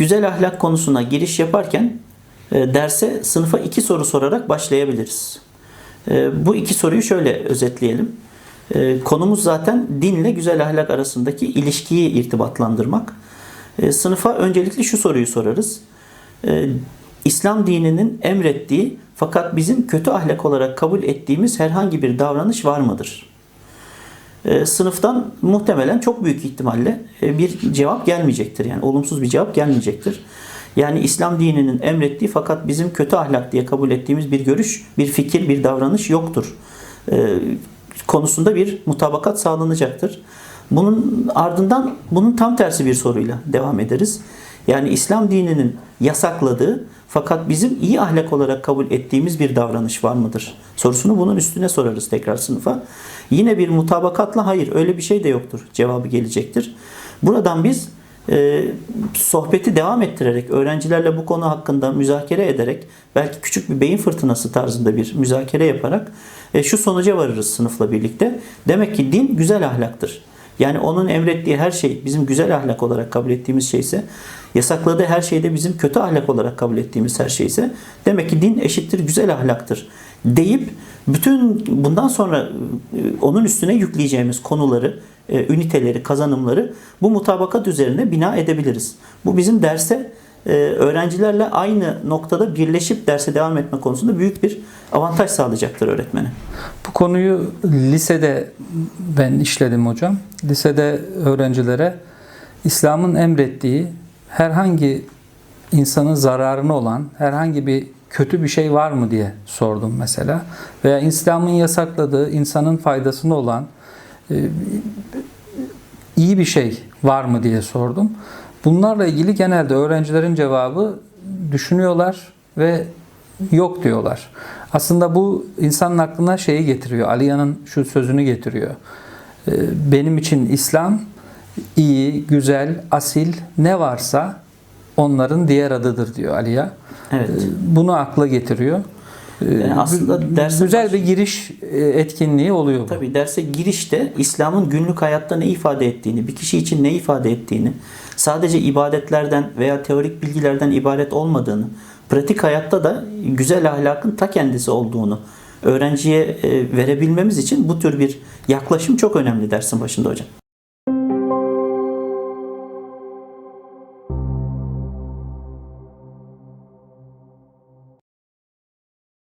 güzel ahlak konusuna giriş yaparken e, derse sınıfa iki soru sorarak başlayabiliriz. E, bu iki soruyu şöyle özetleyelim. E, konumuz zaten dinle güzel ahlak arasındaki ilişkiyi irtibatlandırmak. Sınıfa öncelikle şu soruyu sorarız. İslam dininin emrettiği fakat bizim kötü ahlak olarak kabul ettiğimiz herhangi bir davranış var mıdır? E, sınıftan muhtemelen çok büyük ihtimalle e, bir cevap gelmeyecektir. Yani olumsuz bir cevap gelmeyecektir. Yani İslam dininin emrettiği fakat bizim kötü ahlak diye kabul ettiğimiz bir görüş, bir fikir, bir davranış yoktur. E, konusunda bir mutabakat sağlanacaktır. Bunun ardından bunun tam tersi bir soruyla devam ederiz. Yani İslam dininin yasakladığı fakat bizim iyi ahlak olarak kabul ettiğimiz bir davranış var mıdır? Sorusunu bunun üstüne sorarız tekrar sınıfa. Yine bir mutabakatla hayır öyle bir şey de yoktur cevabı gelecektir. Buradan biz e, sohbeti devam ettirerek öğrencilerle bu konu hakkında müzakere ederek belki küçük bir beyin fırtınası tarzında bir müzakere yaparak e, şu sonuca varırız sınıfla birlikte. Demek ki din güzel ahlaktır. Yani onun emrettiği her şey bizim güzel ahlak olarak kabul ettiğimiz şeyse, yasakladığı her şey de bizim kötü ahlak olarak kabul ettiğimiz her şeyse, demek ki din eşittir güzel ahlaktır deyip bütün bundan sonra e, onun üstüne yükleyeceğimiz konuları, e, üniteleri, kazanımları bu mutabakat üzerine bina edebiliriz. Bu bizim derse e, öğrencilerle aynı noktada birleşip derse devam etme konusunda büyük bir avantaj sağlayacaktır öğretmene. Bu konuyu lisede ben işledim hocam. Lisede öğrencilere İslam'ın emrettiği herhangi insanın zararına olan herhangi bir kötü bir şey var mı diye sordum mesela. Veya İslam'ın yasakladığı insanın faydasına olan e, iyi bir şey var mı diye sordum. Bunlarla ilgili genelde öğrencilerin cevabı düşünüyorlar ve yok diyorlar. Aslında bu insanın aklına şeyi getiriyor. Aliya'nın şu sözünü getiriyor. Ee, Benim için İslam iyi, güzel, asil ne varsa onların diğer adıdır diyor Aliya. Evet. Ee, Bunu akla getiriyor. Ee, Yani aslında dersin güzel baş- bir giriş e, etkinliği oluyor bu. Tabii derse girişte İslam'ın günlük hayatta ne ifade ettiğini, bir kişi için ne ifade ettiğini, sadece ibadetlerden veya teorik bilgilerden ibaret olmadığını, pratik hayatta da güzel ahlakın ta kendisi olduğunu öğrenciye e, verebilmemiz için bu tür bir yaklaşım çok önemli dersin başında hocam.